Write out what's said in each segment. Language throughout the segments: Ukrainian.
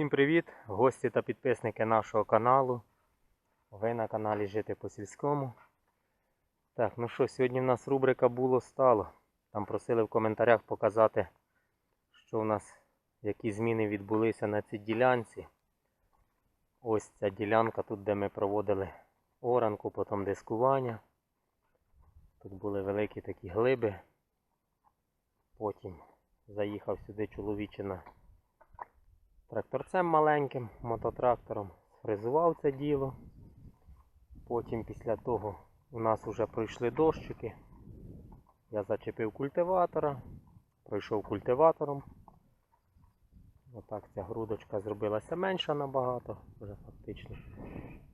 Всім привіт, гості та підписники нашого каналу. Ви на каналі Жити по сільському. Так, ну що, сьогодні в нас рубрика було стало. Там просили в коментарях показати, що у нас які зміни відбулися на цій ділянці. Ось ця ділянка, тут де ми проводили оранку, потім дискування. Тут були великі такі глиби. Потім заїхав сюди чоловічина тракторцем маленьким, мототрактором, сфрезував це діло. Потім після того у нас вже пройшли дощики. Я зачепив культиватора, пройшов культиватором. Отак ця грудочка зробилася менша набагато, вже фактично.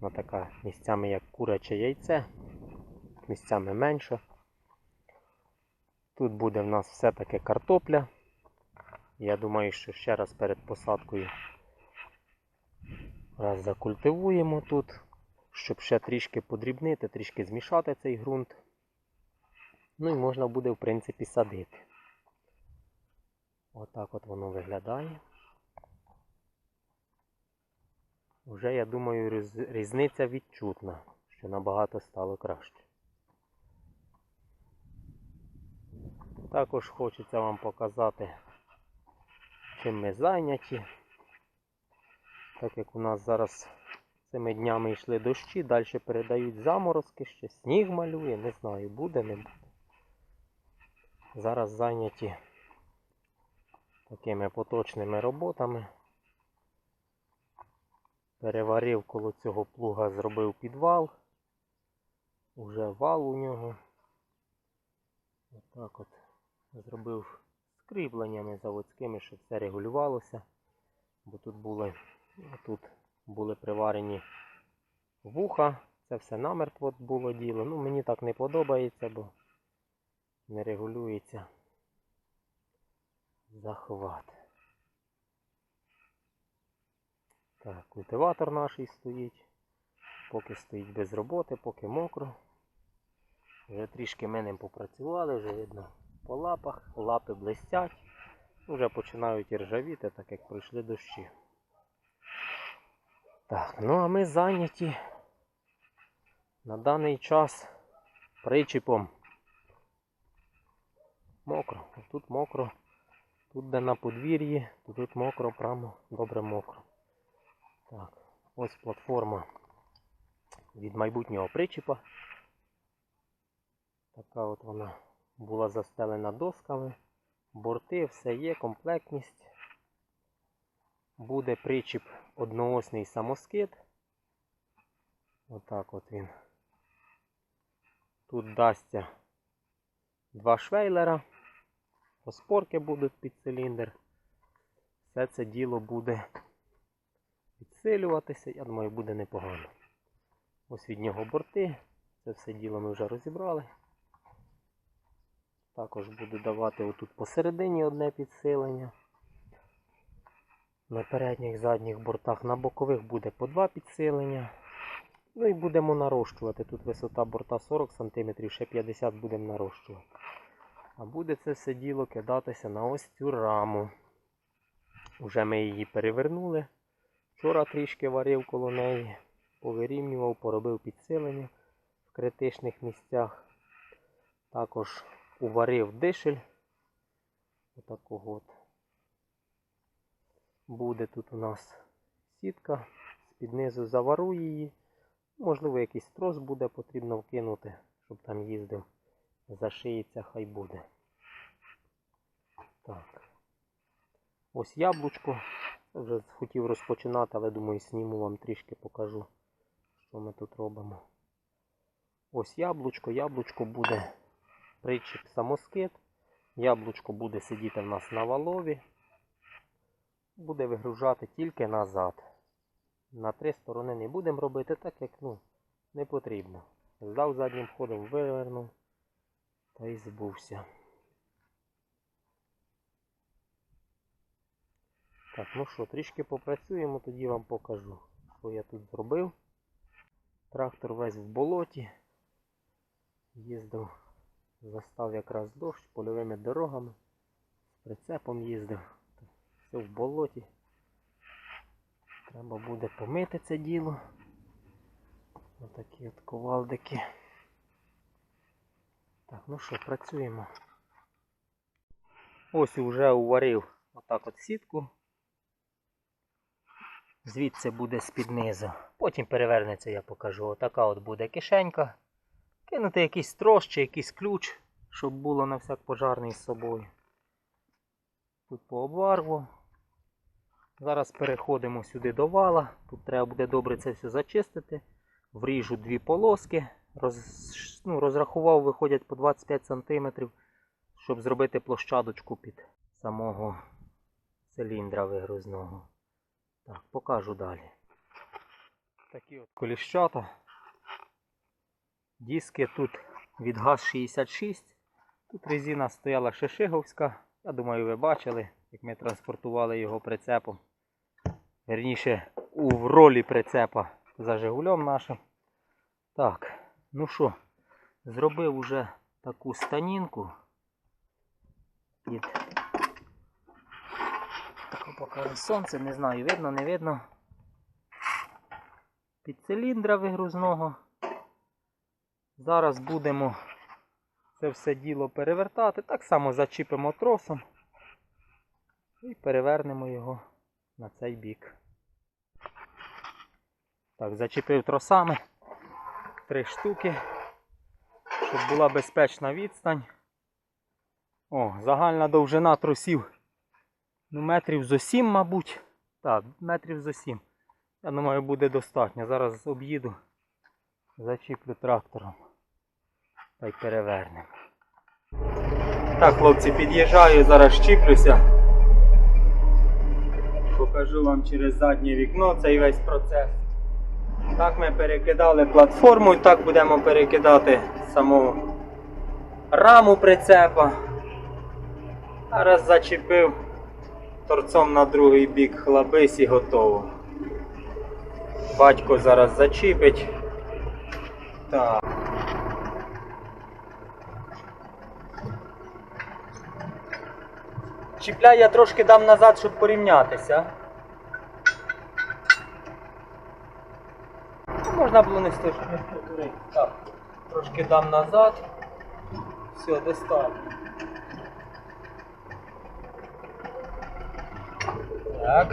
Вона така місцями як куряче яйце, місцями менша. Тут буде в нас все-таки картопля. Я думаю, що ще раз перед посадкою раз закультивуємо тут, щоб ще трішки подрібнити, трішки змішати цей ґрунт. Ну і можна буде, в принципі, садити. Отак от воно виглядає. Вже, я думаю, різ- різниця відчутна, що набагато стало краще. Також хочеться вам показати чим ми зайняті. Так як у нас зараз цими днями йшли дощі, далі передають заморозки, ще сніг малює, не знаю, буде, не буде. Зараз зайняті такими поточними роботами. Переварив коло цього плуга, зробив підвал. Уже вал у нього. Отак от зробив кріпленнями заводськими, щоб все регулювалося. Бо тут були, тут були приварені вуха, це все намертво було діло. Ну, мені так не подобається, бо не регулюється захват. Так, культиватор наш стоїть. Поки стоїть без роботи, поки мокро. Вже трішки ми ним попрацювали, вже видно по лапах, лапи блистять, вже починають ржавіти, так як пройшли дощі. Так, ну а ми зайняті на даний час причіпом. Мокро. Тут мокро, тут де на подвір'ї, тут мокро, прямо добре мокро. Так, ось платформа від майбутнього причіпа. Така от вона була застелена досками, борти, все є, комплектність. Буде причіп одноосний самоскид. Отак от він. Тут дасться два швейлера, розпорки будуть під циліндр. Все це діло буде підсилюватися, я думаю, буде непогано. Ось від нього борти. Це все діло ми вже розібрали. Також буду давати отут посередині одне підсилення. На передніх задніх бортах на бокових буде по два підсилення. Ну і будемо нарощувати. Тут висота борта 40 см, ще 50 будемо нарощувати. А буде це все діло кидатися на ось цю раму. Уже ми її перевернули. Вчора трішки варив коло неї, повирівнював, поробив підсилення в критичних місцях. Також уварив дишель. Отакого от. Буде тут у нас сітка. З-під низу завару її. Можливо, якийсь трос буде потрібно вкинути, щоб там їздив. Зашиється, хай буде. Так. Ось яблучко. Вже хотів розпочинати, але думаю, зніму вам трішки покажу, що ми тут робимо. Ось яблучко. Яблучко буде причіп самоскид. Яблучко буде сидіти в нас на валові. Буде вигружати тільки назад. На три сторони не будемо робити, так як ну, не потрібно. Здав заднім ходом, вивернув та й збувся. Так, ну що, трішки попрацюємо, тоді вам покажу, що я тут зробив. Трактор весь в болоті. Їздив Застав якраз дощ польовими дорогами. З прицепом їздив. Все в болоті. Треба буде помити це діло. Отакі от ковалдики. Так, ну що, працюємо. Ось уже уварив отак от сітку. Звідси буде з-під низу. Потім перевернеться, я покажу. Отака от буде кишенька. Кинути якийсь трос чи якийсь ключ, щоб було на всяк пожарний з собою. Тут по обварву. Зараз переходимо сюди до вала. Тут треба буде добре це все зачистити. Вріжу дві полоски. Роз, ну, розрахував, виходять по 25 см, щоб зробити площадочку під самого циліндра вигрузного. Так, покажу далі. Такі от коліщата. Диски тут від ГАЗ-66. Тут резина стояла шишиговська. Я думаю, ви бачили, як ми транспортували його прицепом. Верніше, у ролі прицепа за Жигулем нашим. Так, ну що, зробив уже таку станінку. Під покажу сонце, не знаю, видно, не видно. Під циліндра вигрузного. Зараз будемо це все діло перевертати. Так само зачіпимо тросом і перевернемо його на цей бік. Так, зачепив тросами три штуки, щоб була безпечна відстань. О, загальна довжина тросів. Ну, метрів зо сім, мабуть. Так, метрів зо сім. Я думаю, буде достатньо. Зараз об'їду, зачіплю трактором. Та й перевернемо. Так, хлопці, під'їжджаю, зараз щіплюся. Покажу вам через заднє вікно цей весь процес. Так ми перекидали платформу і так будемо перекидати саму раму прицепа. Зараз зачепив торцом на другий бік хлабись і готово. Батько зараз зачіпить. Так. Чіпляй я трошки дам назад, щоб порівнятися. Ну, Можна було не стежити. Так, трошки дам назад. Все, достатньо. Так.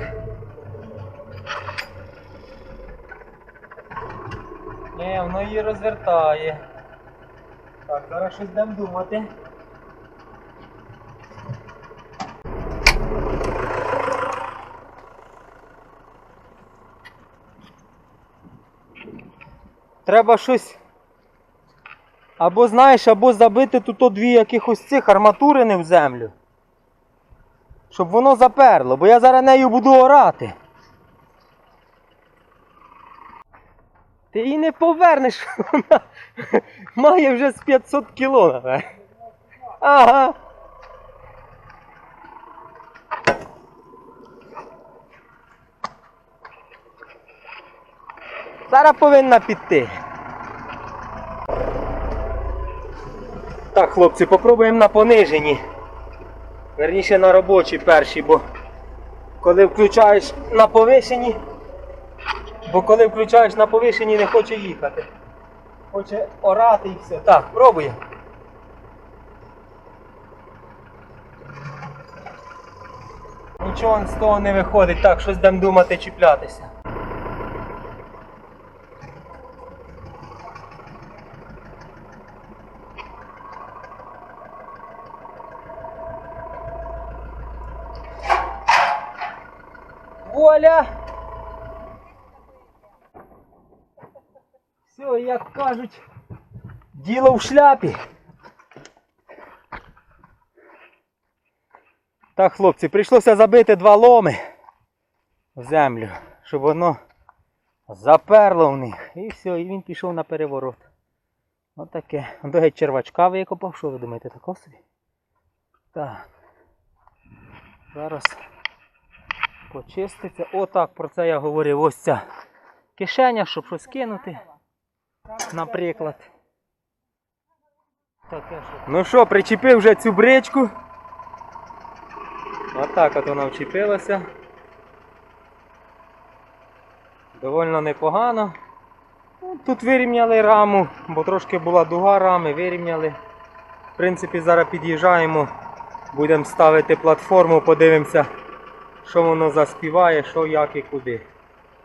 Ні, воно її розвертає. Так, зараз щось дам думати. Треба щось. Або знаєш, або забити тут дві якихось цих арматурини в землю. Щоб воно заперло, бо я зараз нею буду орати. Ти її не повернеш, вона має вже з 500 кіло. Ага. Зараз повинна піти. Так, хлопці, попробуємо на пониженні. Верніше на робочій першій, бо коли включаєш на повишенні, бо коли включаєш на повишенні не хоче їхати. Хоче орати і все. Так, пробуємо. Нічого з того не виходить, так, щось дам думати чіплятися. Вуаля! Все, як кажуть, діло в шляпі. Так, хлопці, прийшлося забити два ломи в землю, щоб воно заперло в них. І все, і він пішов на переворот. Отаке. До геть червачка викопав, що ви думаєте, тако собі? Так. Зараз почиститься. Отак про це я говорив. Ось ця кишеня, щоб щось кинути. Наприклад. Таке що. Ну що, причепив вже цю бричку. Отак от вона вчепилася. Довольно непогано. Ну, Тут вирівняли раму, бо трошки була дуга рами, вирівняли. В принципі, зараз під'їжджаємо, будемо ставити платформу, подивимося, що воно заспіває, що, як і куди.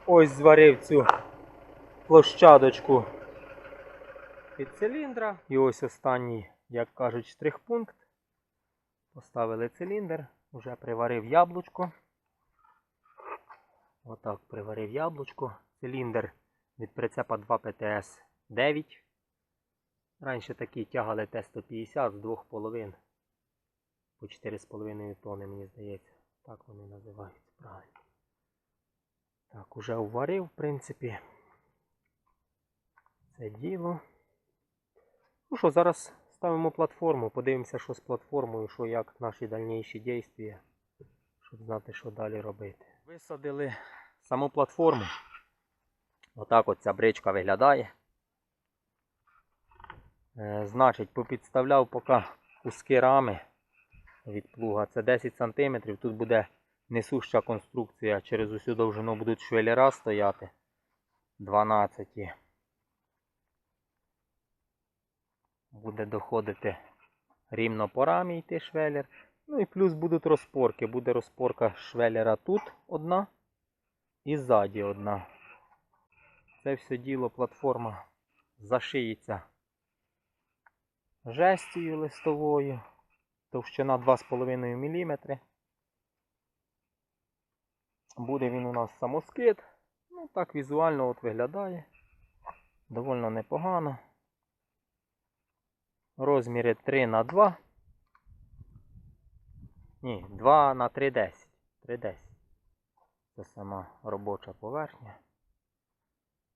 Ось зварив цю площадочку під циліндра. І ось останній, як кажуть, штрих-пункт. Поставили циліндр, вже приварив яблучко. Отак приварив яблучко. Циліндр від прицепа 2 ПТС 9. Раніше такі тягали Т-150 з 2,5 по 4,5 тонни, мені здається. Так вони називаються правильно. Так, уже уварив, в принципі. Це діло. Ну що, зараз ставимо платформу, подивимося, що з платформою, що як наші дальніші дійства, щоб знати, що далі робити. Висадили саму платформу. Отак от ця бричка виглядає. Е, значить, попідставляв поки куски рами від плуга. Це 10 см. Тут буде несуща конструкція. Через усю довжину будуть швелера стояти. 12. Буде доходити рівно по рамі йти швелер. Ну і плюс будуть розпорки. Буде розпорка швелера тут одна і ззаді одна. Це все діло платформа зашиється жестію листовою. Товщина 2,5 мм. Буде він у нас самоскид. Ну так візуально от виглядає. Довольно непогано. Розміри 3 на 2. Ні, 2 на 3,10. 3,10. Це сама робоча поверхня.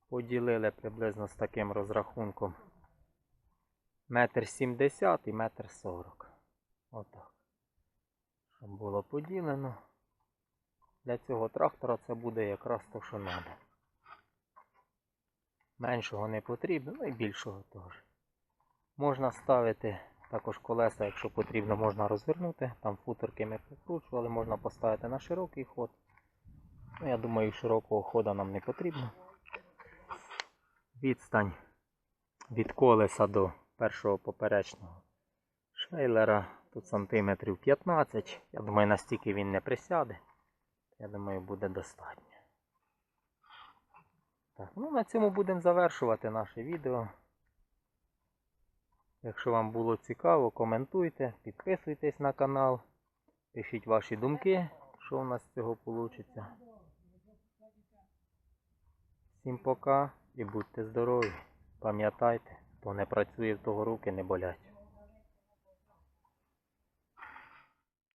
Поділили приблизно з таким розрахунком. Метр сімдесят і метр сорок. Отак. Щоб було поділено. Для цього трактора це буде якраз то, що треба. Меншого не потрібно, ну і більшого теж. Можна ставити також колеса, якщо потрібно, можна розвернути. Там футерки ми прикручували, можна поставити на широкий ход. Ну, я думаю, широкого хода нам не потрібно. Відстань від колеса до першого поперечного швейлера тут сантиметрів 15. Я думаю, настільки він не присяде. Я думаю, буде достатньо. Так, ну на цьому будемо завершувати наше відео. Якщо вам було цікаво, коментуйте, підписуйтесь на канал, пишіть ваші думки, що у нас з цього вийде. Всім пока і будьте здорові. Пам'ятайте, хто не працює, в того руки не болять.